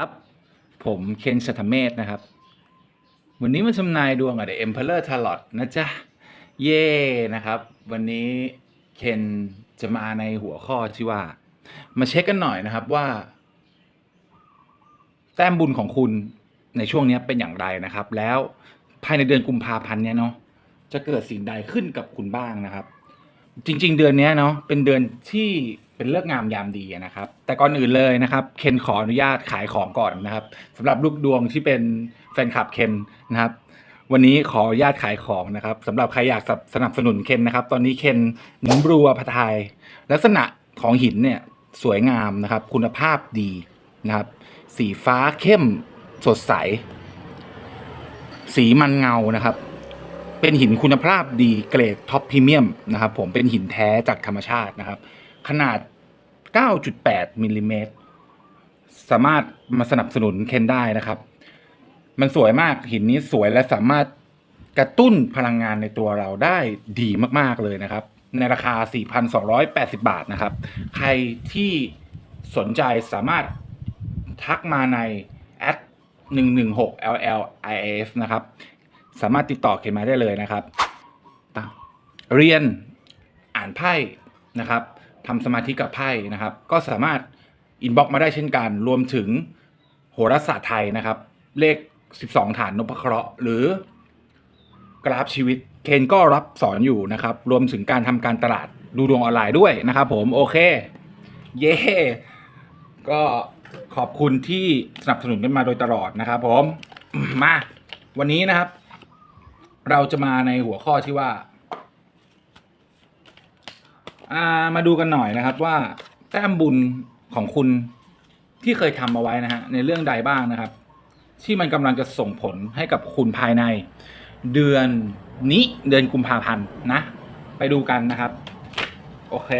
ครับ ผมเคนสัทเมธนะครับ วันนี้มาชำนายดวงกับ The Emperor Tarot นะจ๊ะ เย่นะครับ วันนี้เคนจะมาในหัวข้อที่ว่า มาเช็คกันหน่อยนะครับว่า แต้มบุญของคุณในช่วงนี้เป็นอย่างไรนะครับ แล้วภายในเดือนกุมภาพันธ์เนี่ยเนาะจะเกิดสิ่งใดขึ้นกับคุณบ้างนะครับ จริง ๆ เดือนนี้เนาะเป็นเดือนที่ เป็นเลิกงามยามดีนะครับ แต่ก่อนอื่นเลยนะครับเคนขออนุญาตขายของก่อนนะครับสำหรับลูกดวงที่เป็นแฟนคลับเคนนะครับวันนี้ขออนุญาตขายของนะครับสำหรับใครอยากสนับสนุนเคนนะครับ ตอนนี้เคนหนุนบรัวพทายลักษณะของหินเนี่ยสวยงามนะครับ คุณภาพดีนะครับ สีฟ้าเข้มสดใส สีมันเงานะครับ เป็นหินคุณภาพดีเกรดท็อปพรีเมียมนะครับ ผมเป็นหินแท้จากธรรมชาตินะครับ ขนาด 9.8มิลลิเมตรสามารถมาสนับสนุนเคนได้นะครับ มันสวยมากหินนี้สวยและสามารถกระตุ้นพลังงานในตัวเราได้ดีมาก ๆ เลยนะครับ ในราคา 4,280 บาทนะครับ ใครที่สนใจสามารถทักมาในแอด116 LLIS นะครับ สามารถติดต่อเคนมาได้เลยนะครับ เรียนอ่านไพ่นะครับ ทำสมาธิกับไพ่นะครับ ก็สามารถอินบ็อกมาได้เช่นกัน รวมถึงโหราศาสตร์ไทยนะครับ เลข 12 ฐานนพเคราะห์หรือกราฟชีวิต เคนก็รับสอนอยู่นะครับ รวมถึงการทำการตลาดดูดวงออนไลน์ด้วยนะครับ ผมโอเค เย่ก็ขอบคุณที่สนับสนุนกันมาโดยตลอดนะครับ ผมมาวันนี้นะครับ เราจะมาในหัวข้อที่ว่า อ่ามาดูกันหน่อยนะครับว่าแต้มบุญของคุณที่เคยทำเอาไว้นะฮะในเรื่องใดบ้างนะครับ ที่มันกำลังจะส่งผลให้กับคุณภายใน เดือนนี้เดือนกุมภาพันธ์นะ ไปดูกันนะครับ โอเค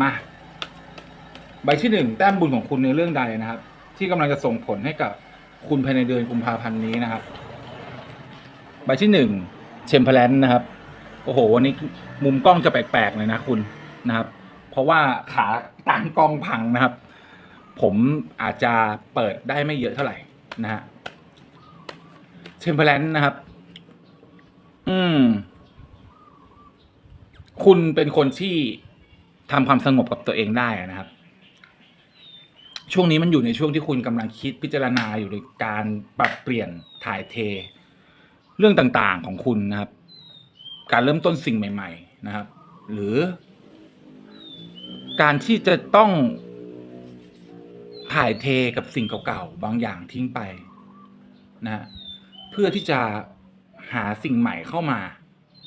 มาใบที่หนึ่งแต้มบุญของคุณในเรื่องใดนะครับ ที่กำลังจะส่งผลให้กับคุณภายในเดือนกุมภาพันธ์นี้นะครับ ใบที่หนึ่งเชมเพลนนะครับ โอ้โหวันนี้มุมกล้องจะแปลกๆเลยนะคุณ นะครับ เพราะว่าขาตั้งกล้องพังนะครับ ผมอาจจะเปิดได้ไม่เยอะเท่าไหร่นะฮะเชมเพลนนะครับ อืม คุณเป็นคนที่ทำความสงบกับตัวเองได้นะครับ ช่วงนี้มันอยู่ในช่วงที่คุณกำลังคิดพิจารณาอยู่ในการปรับเปลี่ยนถ่ายเท เรื่องต่างๆของคุณนะครับ การเริ่มต้นสิ่งใหม่ ๆ นะครับ หรือ การที่จะต้องถ่ายเทกับสิ่งเก่าๆบางอย่างทิ้งไปนะเพื่อที่จะหาสิ่งใหม่เข้ามา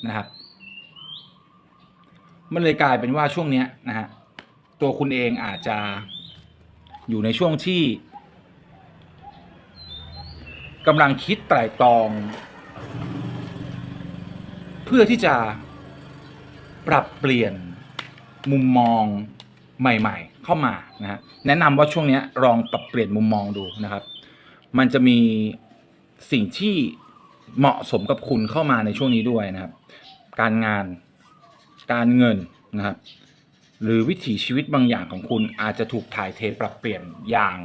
นะครับ มันเลยกลายเป็นว่าช่วงเนี้ยนะฮะตัวคุณเองอาจจะอยู่ในช่วงที่กำลังคิดไตร่ตรอง เพื่อที่จะปรับเปลี่ยนมุมมอง ใหม่ๆ เข้ามานะฮะแนะนำว่าช่วงนี้ลองปรับเปลี่ยนมุมมองดูนะครับ มันจะมีสิ่งที่เหมาะสมกับคุณเข้ามาในช่วงนี้ด้วยนะครับ การงานการเงินนะครับ หรือวิถีชีวิตบางอย่างของคุณอาจจะถูกถ่ายเทปรับเปลี่ยนอย่าง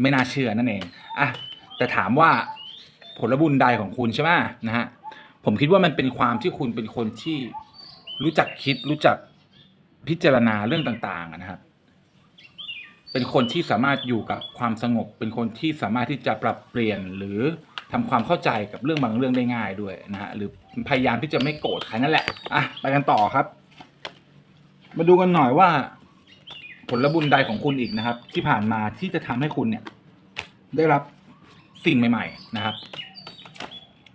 ไม่น่าเชื่อนั่นเองอะแต่ถามว่าผลบุญใดของคุณใช่ไหมนะฮะผมคิดว่ามันเป็นความที่คุณเป็นคนที่รู้จักคิดรู้จัก พิจารณาเรื่องต่างๆนะครับ เป็นคนที่สามารถอยู่กับความสงบ เป็นคนที่สามารถที่จะปรับเปลี่ยนหรือทำความเข้าใจกับเรื่องบางเรื่องได้ง่ายด้วยนะฮะหรือพยายามที่จะไม่โกรธใครนั่นแหละอะไปกันต่อครับ มาดูกันหน่อยว่า ผลบุญใดของคุณอีกนะครับ ที่ผ่านมาที่จะทำให้คุณเนี่ย ได้รับสิ่งใหม่ ๆ นะครับ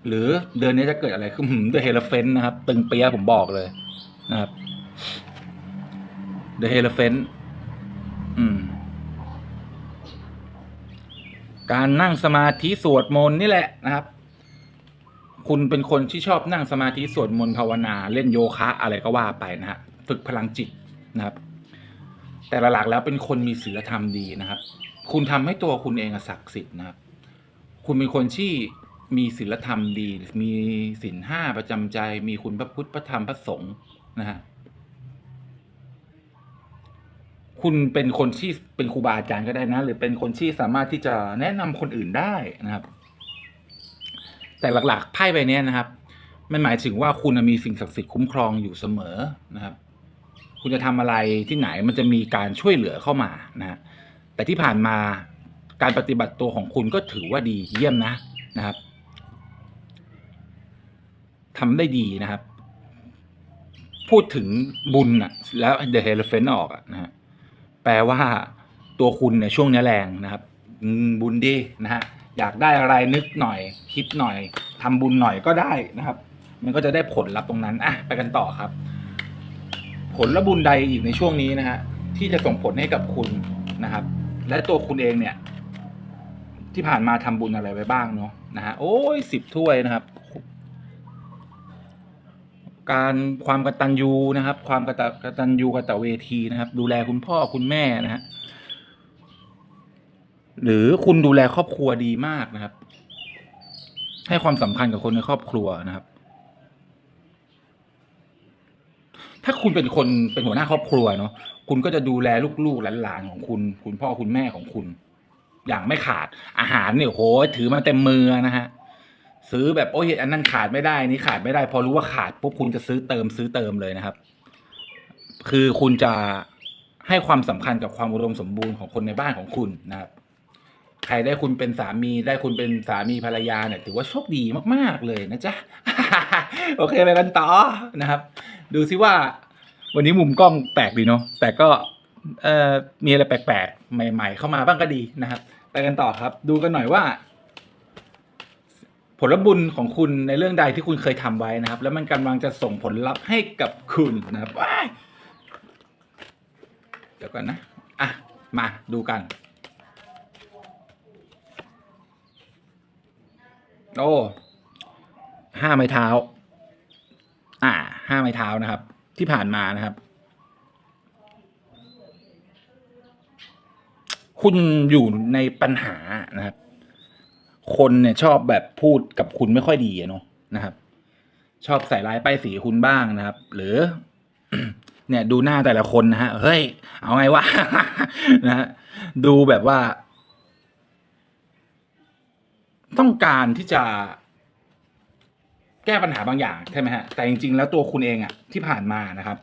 หรือเดือนนี้จะเกิดอะไรขึ้นเดือะเฮลเฟนนะครับ ตึงเปียผมบอกเลยนะครับ เดอะเฮลเฟนอืมการนั่งสมาธิสวดมนต์นี่แหละนะครับ คุณเป็นคนที่ชอบนั่งสมาธิสวดมนต์ภาวนา เล่นโยคะ อะไรก็ว่าไปนะฮะฝึกพลังจิตนะครับ แต่หลักๆแล้วเป็นคนมีศีลธรรมดีนะครับ คุณทำให้ตัวคุณเองศักดิ์สิทธิ์นะครับ คุณเป็นคนที่มีศีลธรรมดี มีศีลห้าประจำใจ มีคุณพระพุทธพระธรรมพระสงฆ์นะฮะ คุณเป็นคนที่เป็นครูบาอาจารย์ก็ได้นะ หรือเป็นคนที่สามารถที่จะแนะนำคนอื่นได้นะครับ แต่หลักๆไพ่ใบนี้นะครับ มันหมายถึงว่าคุณมีสิ่งศักดิ์สิทธิ์คุ้มครองอยู่เสมอนะครับ คุณจะทำอะไรที่ไหนมันจะมีการช่วยเหลือเข้ามานะฮะแต่ที่ผ่านมาการปฏิบัติตัวของคุณก็ถือว่าดีเยี่ยมนะนะครับทำได้ดีนะครับ พูดถึงบุญอะแล้ว The h e l p h a n t ออกอะนะฮะ แปลว่าตัวคุณในช่วงนี้แรงนะครับบุญดีนะฮะอยากได้อะไรนึกหน่อย คิดหน่อยทำบุญหน่อยก็ได้นะครับ มันก็จะได้ผลลัพธ์ตรงนั้นอะไปกันต่อครับ ผลและบุญใดอีกในช่วงนี้นะฮะที่จะส่งผลให้กับคุณนะครับ และตัวคุณเองเนี่ย ที่ผ่านมาทำบุญอะไรไปบ้างเนาะนะฮะโอ้ยสิบถ้วยนะครับ การความกตัญญูนะครับ ความกตกตัญญูกตเวทีนะครับ ดูแลคุณพ่อคุณแม่นะฮะหรือคุณดูแลครอบครัวดีมากนะครับ ให้ความสำคัญกับคนในครอบครัวนะครับ ถ้าคุณเป็นคนเป็นหัวหน้าครอบครัวเนาะคุณก็จะดูแลลูกๆหลานๆของคุณ คุณพ่อคุณแม่ของคุณ อย่างไม่ขาดอาหารเนี่ยโหถือมาเต็มมือนะฮะ ซื้อแบบโอ้ยอันนั้นขาดไม่ได้นี่ขาดไม่ได้ พอรู้ว่าขาดปุ๊บคุณจะซื้อเติมซื้อเติมเลยนะครับ คือคุณจะให้ความสำคัญกับความอุดมสมบูรณ์ของคนในบ้านของคุณนะครับ ใครได้คุณเป็นสามีได้คุณเป็นสามีภรรยาเนี่ยถือว่าโชคดีมากๆเลยนะจ๊ะ โอเคไปกันต่อนะครับ ดูซิว่า วันนี้มุมกล้องแปลกดีเนาะแต่ก็เอ่อมีอะไรแปลกๆ ใหม่ ๆ เข้ามาบ้างก็ดีนะครับ ไปกันต่อครับ ดูกันหน่อยว่า ผลบุญของคุณในเรื่องใดที่คุณเคยทำไว้นะครับ แล้วมันกำลังจะส่งผลลัพธ์ให้กับคุณนะครับเดี๋ยวก่อนนะอะมาดูกัน โอ้ห้าไม้เท้า อ่าห้าไม้เท้านะครับ ที่ผ่านมานะครับ คุณอยู่ในปัญหานะครับ คนเนี่ยชอบแบบพูดกับคุณไม่ค่อยดีเนาะนะครับ ชอบใส่ร้ายป้ายสีคุณบ้างนะครับ หรือ เนี่ยดูหน้าแต่ละคนนะฮะเฮ้ย เอาไงวะนะฮะดูแบบว่า ต้องการที่จะแก้ปัญหาบางอย่างใช่ไหมฮะแต่จริง ๆ แล้วตัวคุณเองอะที่ผ่านมานะครับ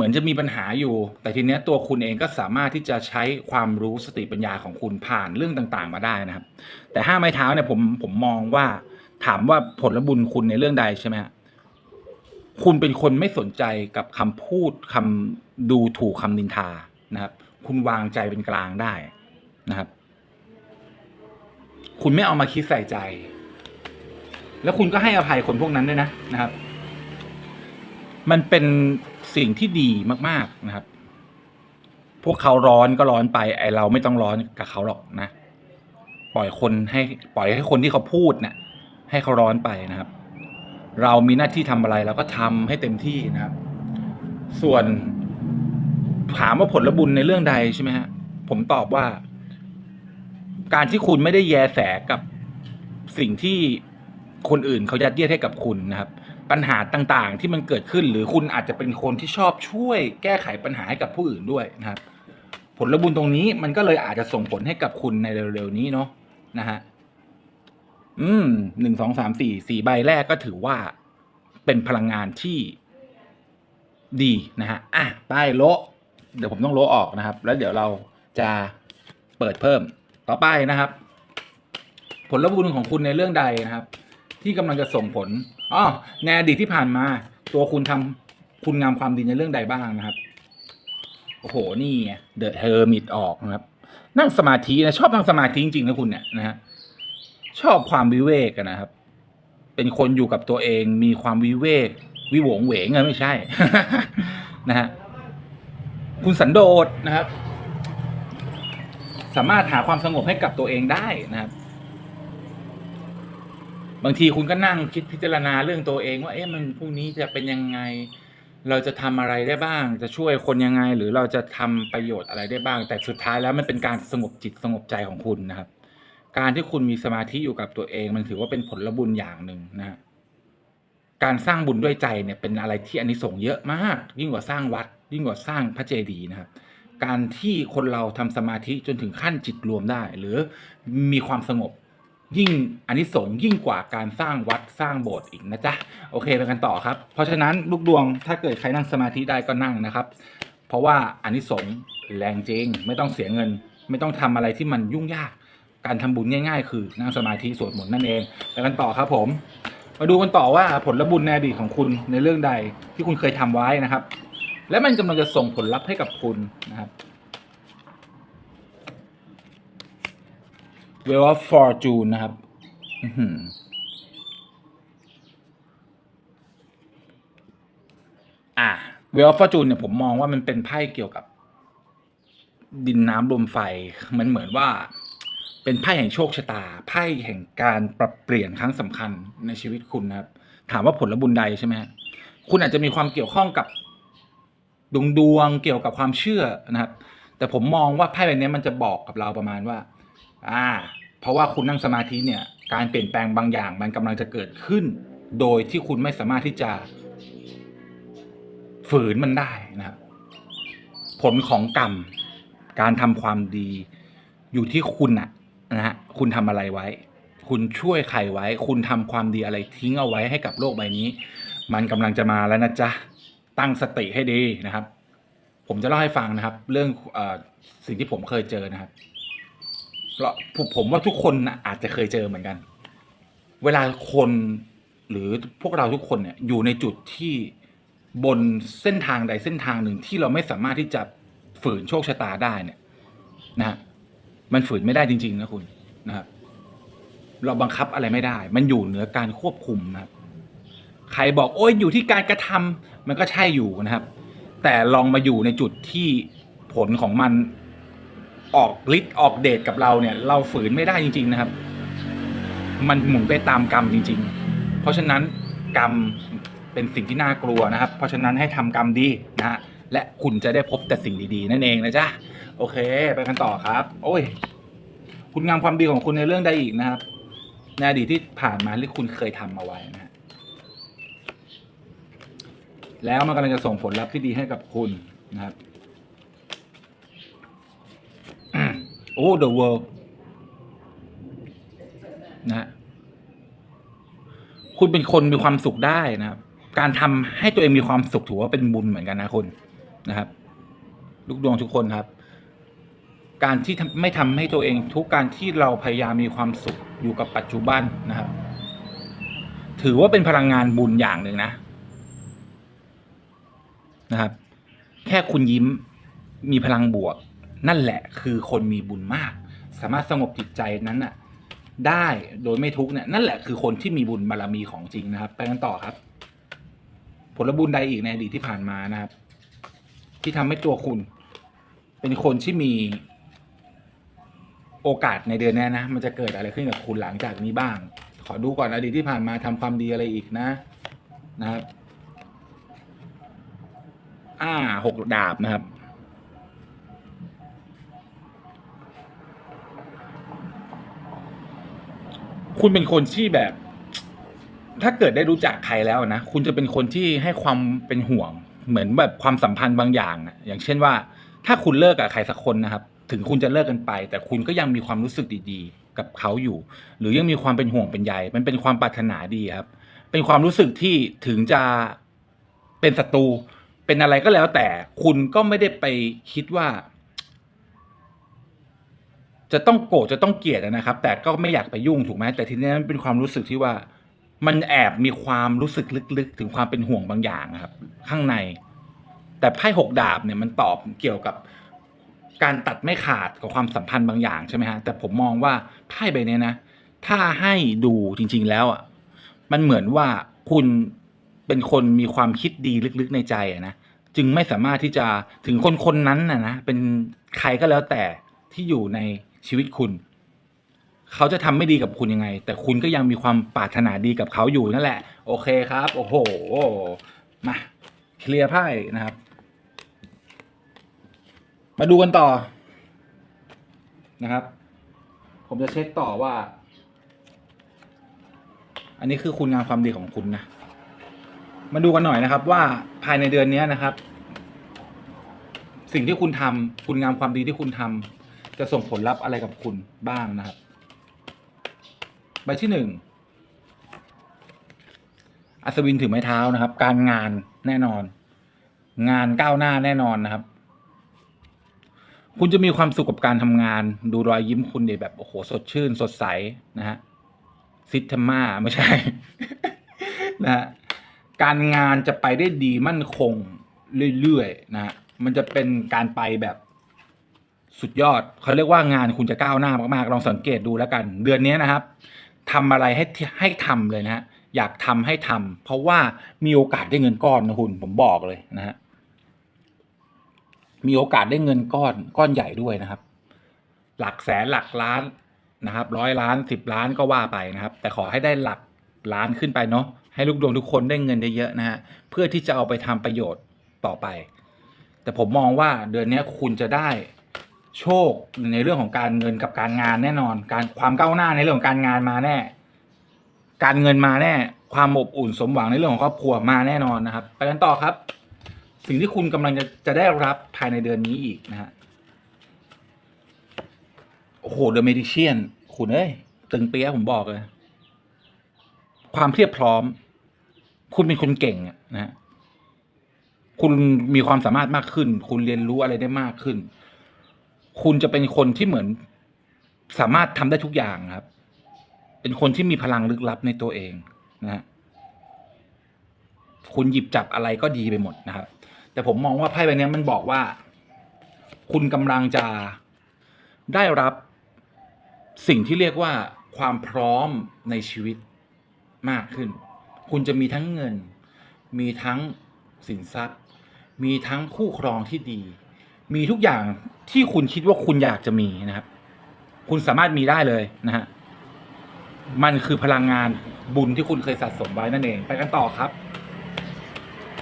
เหมือนจะมีปัญหาอยู่ แต่ทีเนี้ยตัวคุณเองก็สามารถที่จะใช้ความรู้สติปัญญาของคุณผ่านเรื่องต่างๆ มาได้นะครับ แต่ห้าไม้เท้าเนี่ยผมผมมองว่าถามว่าผลบุญคุณในเรื่องใดใช่ไหมคุณเป็นคนไม่สนใจกับคำพูดคำดูถูกคำนินทานะครับ คุณวางใจเป็นกลางได้นะครับ คุณไม่เอามาคิดใส่ใจ แล้วคุณก็ให้อภัยคนพวกนั้นด้วยนะนะครับ มันเป็นสิ่งที่ดีมากๆนะครับ พวกเขาร้อนก็ร้อนไป ไอเราไม่ต้องร้อนกับเขาหรอกนะ ปล่อยคนให้ปล่อยให้คนที่เขาพูดเนะ่ยให้เขาร้อนไปนะครับ เรามีหน้าที่ทำอะไรเราก็ทำให้เต็มที่นะครับ ส่วนถามว่าผลบุญในเรื่องใดใช่ไหมฮะผมตอบว่า การที่คุณไม่ได้แยแสกับสิ่งที่คนอื่นเขายัดเยียดให้กับคุณนะครับ ปัญหาต่างๆ ที่มันเกิดขึ้น หรือคุณอาจจะเป็นคนที่ชอบช่วยแก้ไขปัญหาให้กับผู้อื่นด้วยนะครับ ผลบุญตรงนี้มันก็เลยอาจจะส่งผลให้กับคุณในเร็วๆนี้เนาะนะฮะอืมหนึ่งสองสามสี่สี่ใบแรกก็ถือว่าเป็นพลังงานที่ดีนะฮะอะป้ายโละเดี๋ยวผมต้องโละออกนะครับ แล้วเดี๋ยวเราจะเปิดเพิ่มต่อไปนะครับ ผลบุญของคุณในเรื่องใดนะครับ ที่กำลังจะส่งผล อ๋อในอดีตที่ผ่านมา ตัวคุณทำคุณงามความดีในเรื่องใดบ้างนะครับ โอ้โห นี่เดอะเฮอร์มิตออกนะครับ นั่งสมาธินะชอบนั่งสมาธิจริงๆนะคุณเนี่ยนะฮะชอบความวิเวกนะครับ เป็นคนอยู่กับตัวเองมีความวิเวก วิโหวงเหวงอะไม่ใช่ นะฮะคุณสันโดษนะครับ สามารถหาความสงบให้กับตัวเองได้นะครับ บางทีคุณก็นั่งคิดพิจารณาเรื่องตัวเองว่าเอ๊ะมันพรุ่งนี้จะเป็นยังไง เราจะทำอะไรได้บ้าง จะช่วยคนยังไง หรือเราจะทำประโยชน์อะไรได้บ้าง แต่สุดท้ายแล้วมันเป็นการสงบจิตสงบใจของคุณนะครับ การที่คุณมีสมาธิอยู่กับตัวเอง มันถือว่าเป็นผลบุญอย่างหนึ่งนะฮะการสร้างบุญด้วยใจเนี่ยเป็นอะไรที่อานิสงส์เยอะมาก ยิ่งกว่าสร้างวัด ยิ่งกว่าสร้างพระเจดีย์นะครับการที่คนเราทำสมาธิจนถึงขั้นจิตรวมได้ หรือมีความสงบ ยิ่งอันนี้สงยิ่งกว่าการสร้างวัดสร้างโบสถ์อีกนะจ๊ะโอเคไปกันต่อครับ เพราะฉะนั้นลูกดวงถ้าเกิดใครนั่งสมาธิได้ก็นั่งนะครับ เพราะว่าอันนี้สงแรงจริงไม่ต้องเสียเงิน ไม่ต้องทำอะไรที่มันยุ่งยาก การทำบุญง่าย ๆ คือนั่งสมาธิสวดมนต์นั่นเองไปกันต่อครับผม มาดูกันต่อว่าผลบุญในอดีตของคุณในเรื่องใดที่คุณเคยทำไว้นะครับ และมันกำลังจะส่งผลลัพธ์ให้กับคุณนะครับ Wheel of Fortune นะครับอื้อหืออะ Wheel of Fortune เนี่ยผมมองว่ามันเป็นไพ่เกี่ยวกับ ดินน้ำลมไฟ มันเหมือนว่า เป็นไพ่แห่งโชคชะตา ไพ่แห่งการปรับเปลี่ยนครั้งสำคัญในชีวิตคุณนะครับ ถามว่าผลบุญใดใช่ไหมคุณอาจจะมีความเกี่ยวข้องกับดวงดวงเกี่ยวกับความเชื่อนะครับ แต่ผมมองว่าไพ่ใบนี้มันจะบอกกับเราประมาณว่า อ่า เพราะว่าคุณนั่งสมาธิเนี่ย การเปลี่ยนแปลงบางอย่างมันกำลังจะเกิดขึ้น โดยที่คุณไม่สามารถที่จะ ฝืนมันได้นะครับผลของกรรม การทำความดี อยู่ที่คุณนะนะฮะคุณทำอะไรไว้ คุณช่วยใครไว้ คุณทำความดีอะไรทิ้งเอาไว้ให้กับโลกใบนี้ มันกำลังจะมาแล้วนะจ๊ะตั้งสติให้ดีนะครับ ผมจะเล่าให้ฟังนะครับ เรื่องอสิ่งที่ผมเคยเจอนะครับ เราผมว่าทุกคนนะอาจจะเคยเจอเหมือนกัน เวลาคนหรือพวกเราทุกคนเนี่ยอยู่ในจุดที่บนเส้นทางใดเส้นทางหนึ่งที่เราไม่สามารถที่จะฝืนโชคชะตาได้เนี่ย นะฮะมันฝืนไม่ได้จริง ๆ นะคุณนะครับ เราบังคับอะไรไม่ได้ มันอยู่เหนือการควบคุมนะครับ ใครบอกโอ้ยอยู่ที่การกระทำมันก็ใช่อยู่นะครับ แต่ลองมาอยู่ในจุดที่ผลของมัน ออกฤทธิ์ออกเดชกับเราเนี่ย เราฝืนไม่ได้จริง ๆนะครับ มันหมุนไปตามกรรมจริง ๆ เพราะฉะนั้นกรรมเป็นสิ่งที่น่ากลัวนะครับ เพราะฉะนั้นให้ทำกรรมดีนะฮะและคุณจะได้พบแต่สิ่งดีๆ นั่นเองนะจ๊ะโอเค ไปกันต่อครับ โอ้ย คุณงามความดีของคุณในเรื่องใดอีกนะครับในอดีตที่ผ่านมาที่คุณเคยทำมาไว้นะฮะแล้วมันกำลังจะส่งผลลัพธ์ที่ดีให้กับคุณนะครับ โอ้ the world นะฮะคุณเป็นคนมีความสุขได้นะครับ การทำให้ตัวเองมีความสุขถือว่าเป็นบุญเหมือนกันนะคุณนะครับ ลูกดวงทุกคนครับ การที่ไม่ทำให้ตัวเองทุกการที่เราพยายามมีความสุขอยู่กับปัจจุบันนะครับ ถือว่าเป็นพลังงานบุญอย่างหนึ่งนะ นะครับ แค่คุณยิ้มมีพลังบวก นั่นแหละคือคนมีบุญมาก สามารถสงบจิตใจนั้นน่ะได้โดยไม่ทุกเนี่ยนั่นแหละคือคนที่มีบุญบารมีของจริงนะครับ ไปกันต่อครับ ผลบุญใดอีกในอดีตที่ผ่านมานะครับ ที่ทำให้ตัวคุณ เป็นคนที่มีโอกาสในเดือนนี้นะ มันจะเกิดอะไรขึ้นกับคุณหลังจากนี้บ้าง ขอดูก่อนอดีตที่ผ่านมาทำความดีอะไรอีกนะ นะครับ อ่าหกดาบนะครับ คุณเป็นคนที่แบบ ถ้าเกิดได้รู้จักใครแล้วนะคุณจะเป็นคนที่ให้ความเป็นห่วง เหมือนแบบความสัมพันธ์บางอย่างอะอย่างเช่นว่า ถ้าคุณเลิกกับใครสักคนนะครับ ถึงคุณจะเลิกกันไป แต่คุณก็ยังมีความรู้สึกดีๆ กับเขาอยู่ หรือยังมีความเป็นห่วงเป็นใยมันเป็นความปรารถนาดีครับ เป็นความรู้สึกที่ถึงจะเป็นศัตรูเป็นอะไรก็แล้วแต่คุณก็ไม่ได้ไปคิดว่า จะต้องโกรธจะต้องเกลียดนะครับ แต่ก็ไม่อยากไปยุ่งถูกไหมแต่ทีนี้มันเป็นความรู้สึกที่ว่า มันแอบมีความรู้สึกลึกๆ ถึงความเป็นห่วงบางอย่างครับ ข้างใน แต่ไพ่หกดาบเนี่ยมันตอบเกี่ยวกับการตัดไม่ขาดกับความสัมพันธ์บางอย่างใช่ไหมฮะแต่ผมมองว่าไพ่ใบนี้นะ ถ้าให้ดูจริง ๆ แล้วอะมันเหมือนว่าคุณเป็นคนมีความคิดดีลึกๆในใจอะนะจึงไม่สามารถที่จะถึงคนคนนั้นนะนะเป็นใครก็แล้วแต่ที่อยู่ใน ชีวิตคุณ เขาจะทำไม่ดีกับคุณยังไง แต่คุณก็ยังมีความปรารถนาดีกับเขาอยู่นั่นแหละ โอเคครับ โอ้โห มาเคลียร์ไพ่นะครับ มาดูกันต่อนะครับ ผมจะเช็คต่อว่า อันนี้คือคุณงามความดีของคุณนะ มาดูกันหน่อยนะครับ ว่าภายในเดือนนี้นะครับ สิ่งที่คุณทำคุณงามความดีที่คุณทำ จะส่งผลลัพธ์อะไรกับคุณบ้างนะครับ ใบที่หนึ่งอัศวินถือไม้เท้านะครับ การงานแน่นอน งานก้าวหน้าแน่นอนนะครับ คุณจะมีความสุขกับการทำงาน ดูรอยยิ้มคุณเดี๋ยแบบโอ้โหสดชื่น สดใสนะฮะซิทธมา ไม่ใช่ นะฮะการงานจะไปได้ดีมั่นคงเรื่อยๆนะฮะมันจะเป็นการไปแบบ สุดยอดเขาเรียกว่างานคุณจะก้าวหน้ามากๆลองสังเกตดูแล้วกัน เดือนนี้นะครับทำอะไรให้ให้ทำเลยนะฮะอยากทำให้ทำเพราะว่ามีโอกาสได้เงินก้อนนะคุณผมบอกเลยนะฮะมีโอกาสได้เงินก้อนก้อนใหญ่ด้วยนะครับ หลักแสนหลักล้านนะครับร้อยล้านสิบล้านก็ว่าไปนะครับ แต่ขอให้ได้หลักล้านขึ้นไปเนาะให้ลูกดวงทุกคนได้เงินเยอะๆนะฮะเพื่อที่จะเอาไปทำประโยชน์ต่อไป แต่ผมมองว่าเดือนนี้คุณจะได้ โชคในเรื่องของการเงินกับการงานแน่นอน การความก้าวหน้าในเรื่องของการงานมาแน่ การเงินมาแน่ ความอบอุ่นสมหวังในเรื่องของครอบครัวมาแน่นอนนะครับ ไปกันต่อครับ สิ่งที่คุณกำลังจะจะได้รับภายในเดือนนี้อีกนะฮะโอ้โหเดอะเมดิเชียนคุณเอ้ยตึงเปี้ยผมบอกเลย ความเพียบพร้อม คุณเป็นคนเก่งนะฮะคุณมีความสามารถมากขึ้น คุณเรียนรู้อะไรได้มากขึ้น คุณจะเป็นคนที่เหมือนสามารถทำได้ทุกอย่างครับ เป็นคนที่มีพลังลึกลับในตัวเองนะฮะคุณหยิบจับอะไรก็ดีไปหมดนะครับ แต่ผมมองว่าไพ่ใบนี้มันบอกว่า คุณกำลังจะได้รับสิ่งที่เรียกว่าความพร้อมในชีวิตมากขึ้น คุณจะมีทั้งเงิน มีทั้งสินทรัพย์ มีทั้งคู่ครองที่ดี มีทุกอย่างที่คุณคิดว่าคุณอยากจะมีนะครับ คุณสามารถมีได้เลยนะฮะมันคือพลังงานบุญที่คุณเคยสะสมไว้นั่นเอง ไปกันต่อครับ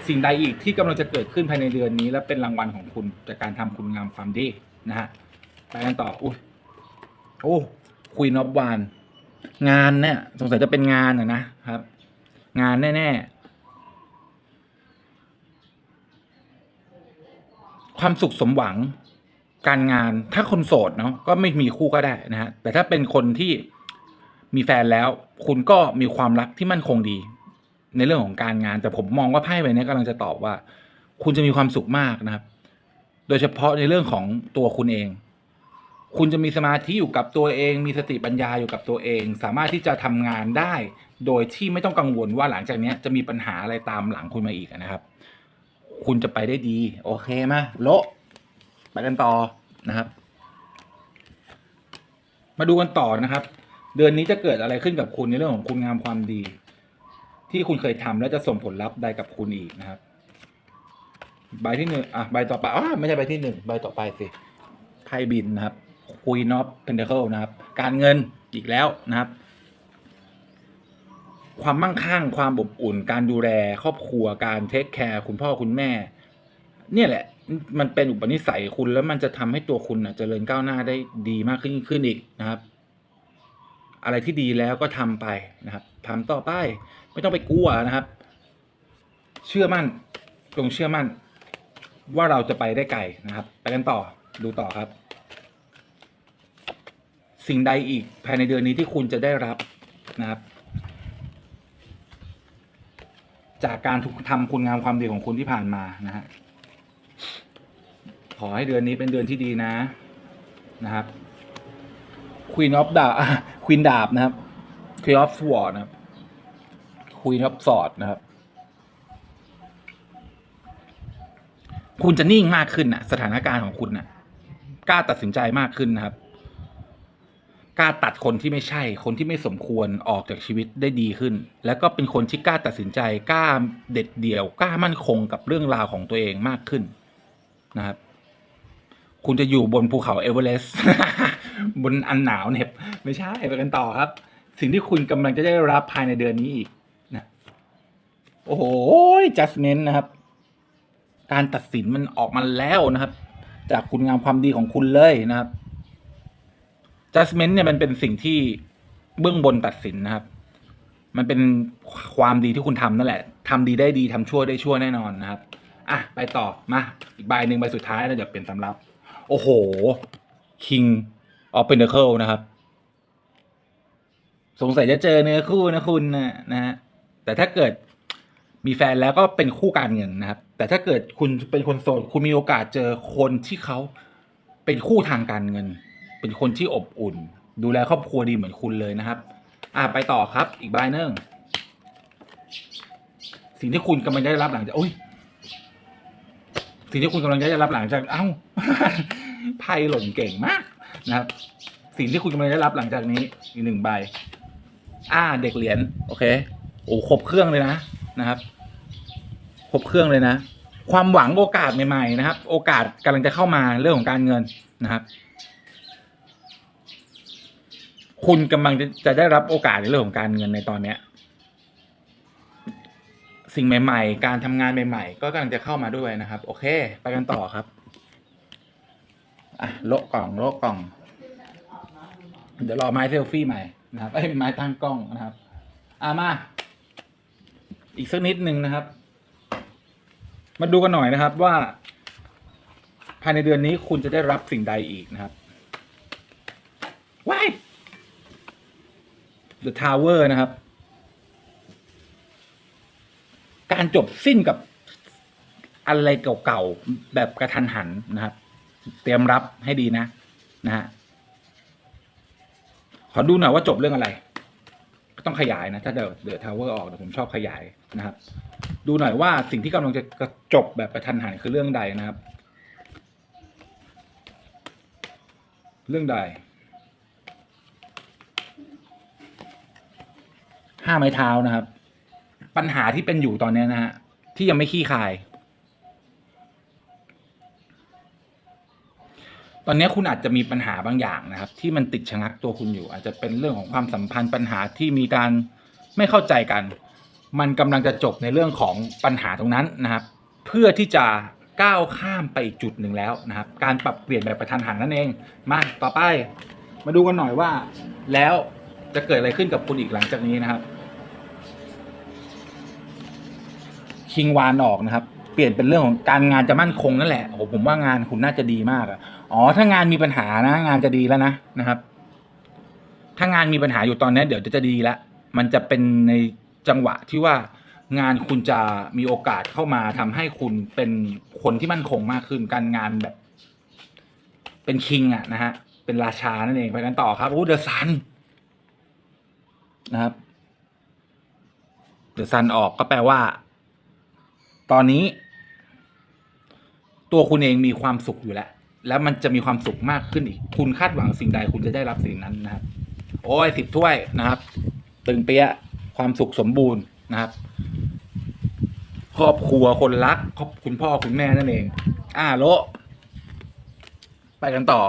สิ่งใดอีกที่กำลังจะเกิดขึ้นภายในเดือนนี้ และเป็นรางวัลของคุณจากการทำคุณงามความดีนะฮะไปกันต่ออุ้ยโอ้คุยนอบวานงานเนี่ย สงสัยจะเป็นงานอะนะครับ งานแน่ ๆ ความสุขสมหวัง การงานถ้าคนโสดเนาะก็ไม่มีคู่ก็ได้นะฮะแต่ถ้าเป็นคนที่มีแฟนแล้ว คุณก็มีความรักที่มั่นคงดี ในเรื่องของการงาน แต่ผมมองว่าไพ่ใบนี้กำลังจะตอบว่า คุณจะมีความสุขมากนะครับ โดยเฉพาะในเรื่องของตัวคุณเอง คุณจะมีสมาธิอยู่กับตัวเอง มีสติปัญญาอยู่กับตัวเอง สามารถที่จะทำงานได้ โดยที่ไม่ต้องกังวลว่าหลังจากนี้จะมีปัญหาอะไรตามหลังคุณมาอีกนะครับ คุณจะไปได้ดี โอเคไหมโละไปกันต่อนะครับ มาดูกันต่อนะครับ เดือนนี้จะเกิดอะไรขึ้นกับคุณในเรื่องของคุณงามความดี ที่คุณเคยทำแล้วจะส่งผลลัพธ์ใดกับคุณอีกนะครับ ใบที่หนึ่งอะใบต่อไปอ๋อไม่ใช่ใบที่หนึ่งใบต่อไปสิไพ่บินนะครับคุยนอฟเพนเดเคิลนะครับ การเงินอีกแล้วนะครับ ความมั่งคั่งความอบอุ่น การดูแลครอบครัวการเทคแคร์คุณพ่อคุณแม่ เนี่ยแหละ มันเป็นอุปนิสัยคุณแล้วมันจะทำให้ตัวคุณนะเจริญก้าวหน้าได้ดีมากขึ้นขึ้นอีกนะครับ อะไรที่ดีแล้วก็ทำไปนะครับทำต่อไป ไม่ต้องไปกลัวนะครับ เชื่อมั่นจงเชื่อมั่น ว่าเราจะไปได้ไกลนะครับ ไปกันต่อดูต่อครับ สิ่งใดอีกภายในเดือนนี้ที่คุณจะได้รับนะครับ จากการทุกทำคุณงามความดีของคุณที่ผ่านมานะฮะขอให้เดือนนี้เป็นเดือนที่ดีนะนะครับ Queen of ดาบ Queen ดาบนะครับ Queen of Sword นะครับ Queen of Sword นะครับ คุณจะนิ่งมากขึ้นนะสถานการณ์ของคุณนะกล้าตัดสินใจมากขึ้นนะครับ กล้าตัดคนที่ไม่ใช่ คนที่ไม่สมควรออกจากชีวิตได้ดีขึ้น แล้วก็เป็นคนที่กล้าตัดสินใจกล้าเด็ดเดี่ยวกล้ามั่นคงกับเรื่องราวของตัวเองมากขึ้นนะครับ คุณจะอยู่บนภูเขาเอเวอเรสต์บนอันหนาวเหน็บไม่ใช่ไปกันต่อครับ สิ่งที่คุณกำลังจะได้รับภายในเดือนนี้อีกนะโอ้โห judgment นะครับ การตัดสินมันออกมาแล้วนะครับ จากคุณงามความดีของคุณเลยนะครับ judgment เนี่ยมันเป็นสิ่งที่เบื้องบนตัดสินนะครับ มันเป็นความดีที่คุณทำนั่นแหละทำดีได้ดีทำชั่วได้ชั่วแน่นอนนะครับ อะ ไปต่อ มา อีกใบหนึ่งใบสุดท้ายแล้วเดี๋ยวเป็นสำรับ โอ้โห King of Pentacle นะครับ สงสัยจะเจอเนื้อคู่นะคุณนะนะฮะแต่ถ้าเกิดมีแฟนแล้วก็เป็นคู่การเงินนะครับ แต่ถ้าเกิดคุณเป็นคนโสดคุณมีโอกาสเจอคนที่เขาเป็นคู่ทางการเงิน เป็นคนที่อบอุ่น ดูแลครอบครัวดีเหมือนคุณเลยนะครับ อะไปต่อครับ อีกใบหนึงสิ่งที่คุณกำลังได้รับหลังจากโอ้ยสิ่งที่คุณกำลังจะได้รับหลังจาก เอ้าไพ่หล่นเก่งมากนะครับ สิ่งที่คุณกำลังได้รับหลังจากนี้อีกหนึ่งใบ อ่า เด็กเหรียญโอเค โอ้ครบเครื่องเลยนะนะครับครบเครื่องเลยนะ ความหวังโอกาสใหม่ๆนะครับ โอกาสกำลังจะเข้ามาเรื่องของการเงินนะครับ คุณกำลังจะจะได้รับโอกาสในเรื่องของการเงินในตอนเนี้ย สิ่งใหม่ ๆ การทำงานใหม่ ๆ ก็กำลังจะเข้ามาด้วยนะครับ โอเค ไปกันต่อครับอะโละกล่องโละกล่อง เดี๋ยวรอไม้เซลฟี่ใหม่นะครับไอ้ยไม้ตั้งกล้องนะครับอะมา อีกสักนิดนึงนะครับ มาดูกันหน่อยนะครับว่า ภายในเดือนนี้คุณจะได้รับสิ่งใดอีกนะครับว้าย The Tower นะครับ การจบสิ้นกับอะไรเก่าๆ แบบกระทันหันนะครับ เตรียมรับให้ดีนะ นะฮะ ขอดูหน่อยว่าจบเรื่องอะไร ก็ต้องขยายนะ ถ้าเดอะเดอะทาวเวอร์ออกเดี๋ยวผมชอบขยายนะครับ ดูหน่อยว่าสิ่งที่กำลังจะกระจบแบบกระทันหันคือเรื่องใดนะครับ เรื่องใด ห้าไม้เท้านะครับ ปัญหาที่เป็นอยู่ตอนนี้นะฮะที่ยังไม่ขี้คาย ตอนนี้คุณอาจจะมีปัญหาบางอย่างนะครับ ที่มันติดชะงักตัวคุณอยู่ อาจจะเป็นเรื่องของความสัมพันธ์ปัญหาที่มีการไม่เข้าใจกัน มันกำลังจะจบในเรื่องของปัญหาตรงนั้นนะครับ เพื่อที่จะก้าวข้ามไปอีกจุดหนึ่งแล้วนะครับ การปรับเปลี่ยนแบบประทันหันนั่นเอง มาต่อไป มาดูกันหน่อยว่าแล้ว จะเกิดอะไรขึ้นกับคุณอีกหลังจากนี้นะครับ คิงวานออกนะครับ เปลี่ยนเป็นเรื่องของการงานจะมั่นคงนั่นแหละโอ้โหผมว่างานคุณน่าจะดีมากอะอ๋อถ้างานมีปัญหานะ งานจะดีแล้วนะนะครับ ถ้างานมีปัญหาอยู่ตอนนี้เดี๋ยวจะดีแล้วมันจะเป็นในจังหวะที่ว่างานคุณจะมีโอกาสเข้ามาทำให้คุณเป็นคนที่มั่นคงมากขึ้น การงานแบบ เป็นคิงอะนะฮะเป็นราชานั่นเองไปกันต่อครับโอ้เดอะซัน นะครับเดอะซันออกก็แปลว่า ตอนนี้ ตัวคุณเองมีความสุขอยู่แล้ว แล้วมันจะมีความสุขมากขึ้นอีก คุณคาดหวังสิ่งใดคุณจะได้รับสิ่งนั้นนะครับ โอ้ยสิบถ้วยนะครับ ตึงเปี้ยความสุขสมบูรณ์นะครับ ครอบครัวคนรักครอบคุณพ่อคุณแม่นั่นเอง อ่าโลไปกันต่อ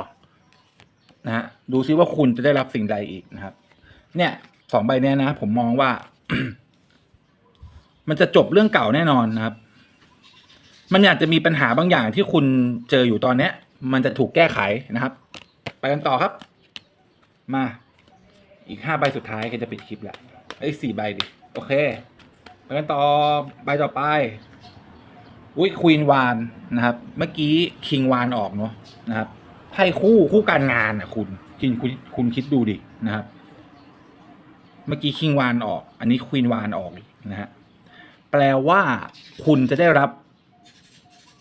นะฮะดูซิว่าคุณจะได้รับสิ่งใดอีกนะครับ เนี่ย สองใบเนี้ยนะ ผมมองว่า มันจะจบเรื่องเก่าแน่นอนนะครับ มันอาจจะมีปัญหาบางอย่างที่คุณเจออยู่ตอนเนี้ย มันจะถูกแก้ไขนะครับ ไปกันต่อครับ มา อีกห้าใบสุดท้ายก็จะปิดคลิปแหละไอ้สี่ใบดิ โอเค ไปกันต่อใบต่อไปอุ้ยควีนวานนะครับ เมื่อกี้คิงวานออกเนาะนะครับไพ่คู่คู่การงานอะ คุณ คุณคุณคุณคิดดูดินะครับ เมื่อกี้คิงวานออก อันนี้ควีนวานออกนะฮะแปลว่าคุณจะได้รับ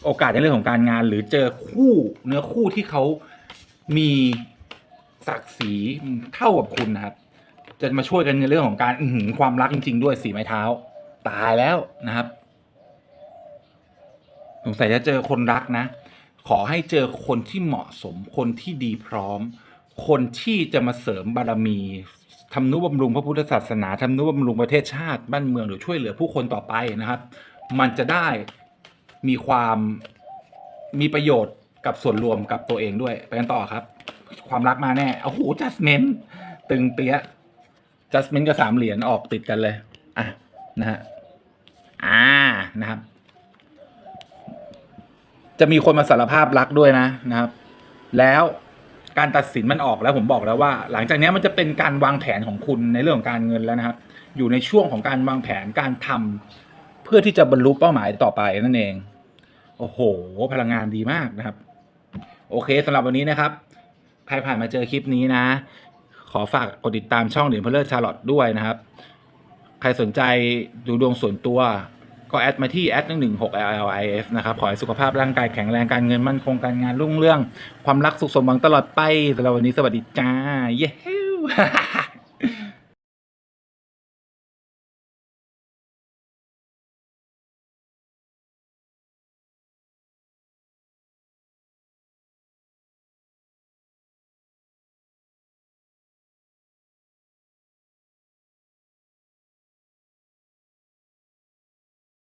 โอกาสในเรื่องของการงาน หรือเจอคู่เนื้อคู่ที่เขามีศักดิ์ศรีเท่ากับคุณนะครับ จะมาช่วยกันในเรื่องของการอื้อหือความรักจริง ๆ ด้วยสีไม้เท้า ตายแล้วนะครับสงสัยจะเจอคนรักนะ ขอให้เจอคนที่เหมาะสม คนที่ดีพร้อม คนที่จะมาเสริมบารมี ทำนุบำรุงพระพุทธศาสนาทำนุบำรุงประเทศชาติบ้านเมืองหรือช่วยเหลือผู้คนต่อไปนะครับ มันจะได้มีความมีประโยชน์กับส่วนรวมกับตัวเองด้วย ไปกันต่อครับ ความรักมาแน่โอ้โหจัสเมนตึงเปี้ยจัสเมนกับสามเหรียญออกติดกันเลยอะนะฮะอ่านะครับ จะมีคนมาสารภาพรักด้วยนะนะครับ แล้ว การตัดสินมันออกแล้วผมบอกแล้วว่า หลังจากนี้มันจะเป็นการวางแผนของคุณในเรื่องของการเงินแล้วนะครับ อยู่ในช่วงของการวางแผนการทำเพื่อที่จะบรรลุเป้าหมายต่อไปนั่นเอง โอ้โห พลังงานดีมากนะครับ โอเคสำหรับวันนี้นะครับ ใครผ่านมาเจอคลิปนี้นะ ขอฝากกดติดตามช่องเหรียญพลเลิศชาร์ลอตด้วยนะครับ ใครสนใจดูดวงส่วนตัว ก็แอดมาที่แอดหนึ่งหนึ่งหก LLIF นะครับ ขอให้สุขภาพร่างกายแข็งแรงการเงินมั่นคงการงานรุ่งเรื่อง ความรักสุขสมหวังตลอดไปสำหรับวันนี้สวัสดีจ้า เย้